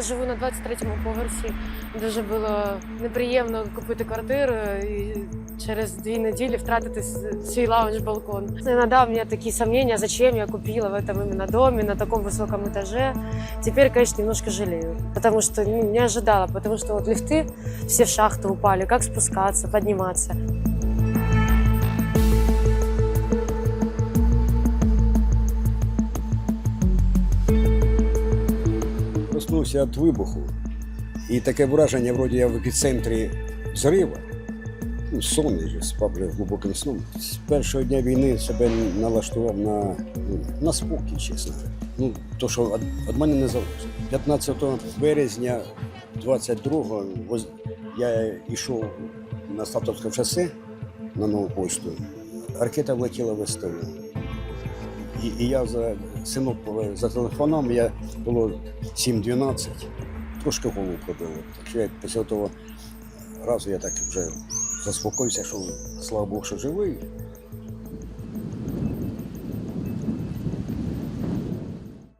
живу на 23-му поверсі. Дуже було неприємно купити квартиру і через дві неділі втратити с- свій лаунж-балкон. Це надав мені такі сомнения, зачем я купила в этом именно доме на таком высоком этаже. Теперь, конечно, немножко жалею, потому что ну, не ожидала, потому что вот лифты все в шахту упали, как спускаться, подниматься. Проснувся від вибуху. І таке враження, вроді я в епіцентрі зрива. Ну, сонний же, спав глибоким сном. З першого дня війни себе налаштував на, ну, на спокій, чесно. Ну, то, що від, мене не залежить. 15 березня 22-го я йшов на Статовське шосе на нову почту. Ракета влетіла в СТО. І, і я за синок телефоном я було 7-12, трошки голову пробило. Так що я після того разу я так вже заспокоївся, що слава Богу, що живий.